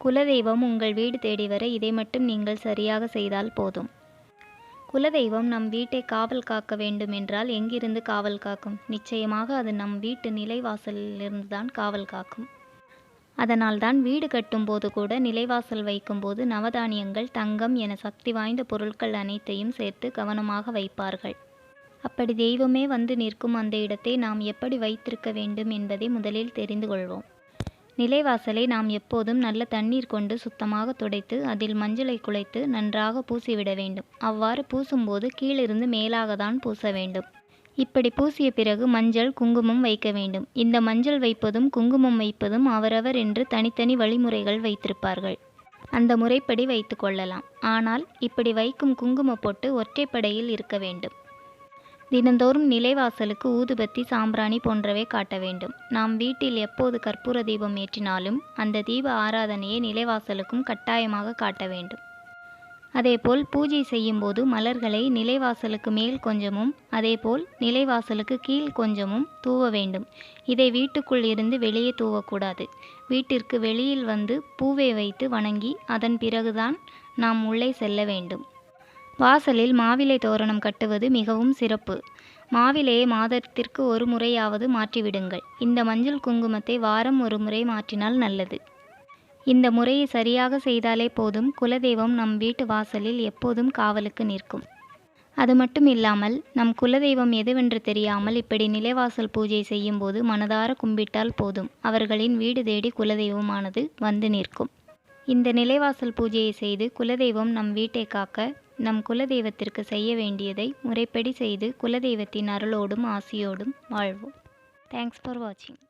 குலதெய்வம் உங்கள் வீடு தேடி வர இதை மட்டும் நீங்கள் சரியாக செய்தால் போதும். குலதெய்வம் நம் வீட்டை காவல் காக்க வேண்டும் என்றால் எங்கிருந்து காவல் காக்கும்? நிச்சயமாக அது நம் வீட்டு நிலைவாசலிலிருந்து தான் காவல் காக்கும். அதனால்தான் வீடு கட்டும்போது கூட நிலைவாசல் வைக்கும்போது நவதானியங்கள் தங்கம் என சக்தி வாய்ந்த பொருட்கள் அனைத்தையும் சேர்த்து கவனமாக வைப்பார்கள். அப்படி தெய்வமே வந்து நிற்கும் அந்த இடத்தை நாம் எப்படி வைத்திருக்க வேண்டும் என்பதை முதலில் தெரிந்து கொள்வோம். நிலைவாசலை நாம் எப்போதும் நல்ல தண்ணீர் கொண்டு சுத்தமாக துடைத்து அதில் மஞ்சளை குழைத்து நன்றாக பூசிவிட வேண்டும். அவ்வாறு பூசும்போது கீழிருந்து மேலாக தான் பூச வேண்டும். இப்படி பூசிய பிறகு மஞ்சள் குங்குமம் வைக்க வேண்டும். இந்த மஞ்சள் வைப்பதும் குங்குமம் வைப்பதும் அவரவர் என்று தனித்தனி வழிமுறைகள் வைத்திருப்பார்கள். அந்த முறைப்படி வைத்து கொள்ளலாம். ஆனால் இப்படி வைக்கும் குங்கும பொட்டு ஒற்றைப்படையில் இருக்க வேண்டும். தினந்தோறும் நிலைவாசலுக்கு ஊதுபத்தி சாம்பிராணி போன்றவை காட்ட வேண்டும். நாம் வீட்டில் எப்போது கற்பூர தீபம் ஏற்றினாலும் அந்த தீப ஆராதனையை நிலைவாசலுக்கும் கட்டாயமாக காட்ட வேண்டும். அதேபோல் பூஜை செய்யும்போது மலர்களை நிலைவாசலுக்கு மேல் கொஞ்சமும் அதேபோல் நிலைவாசலுக்கு கீழ் கொஞ்சமும் தூவ வேண்டும். இதை வீட்டுக்குள் இருந்து வெளியே தூவக்கூடாது. வீட்டிற்கு வெளியில் வந்து பூவை வைத்து வணங்கி அதன் பிறகுதான் நாம் உள்ளே செல்ல வேண்டும். வாசலில் மாவிலை தோரணம் கட்டுவது மிகவும் சிறப்பு. மாவிலையை மாதத்திற்கு ஒரு முறையாவது மாற்றிவிடுங்கள். இந்த மஞ்சள் குங்குமத்தை வாரம் ஒரு முறை மாற்றினால் நல்லது. இந்த முறையை சரியாக செய்தாலே போதும். குலதெய்வம் நம் வீட்டு வாசலில் எப்போதும் காவலுக்கு நிற்கும். அது மட்டும் இல்லாமல் நம் குலதெய்வம் எதுவென்று தெரியாமல் இப்படி நிலைவாசல் பூஜை செய்யும் போது மனதார கும்பிட்டால் போதும். அவர்களின் வீடு தேடி குலதெய்வமானது வந்து நிற்கும். இந்த நிலைவாசல் பூஜையை செய்து குலதெய்வம் நம் வீட்டை காக்க நம் குலதெய்வத்திற்கு செய்ய வேண்டியதை முறைப்படி செய்து குலதெய்வத்தின் அருளோடும் ஆசியோடும் வாழ்வோம். தேங்க்ஸ் ஃபார் வாட்சிங்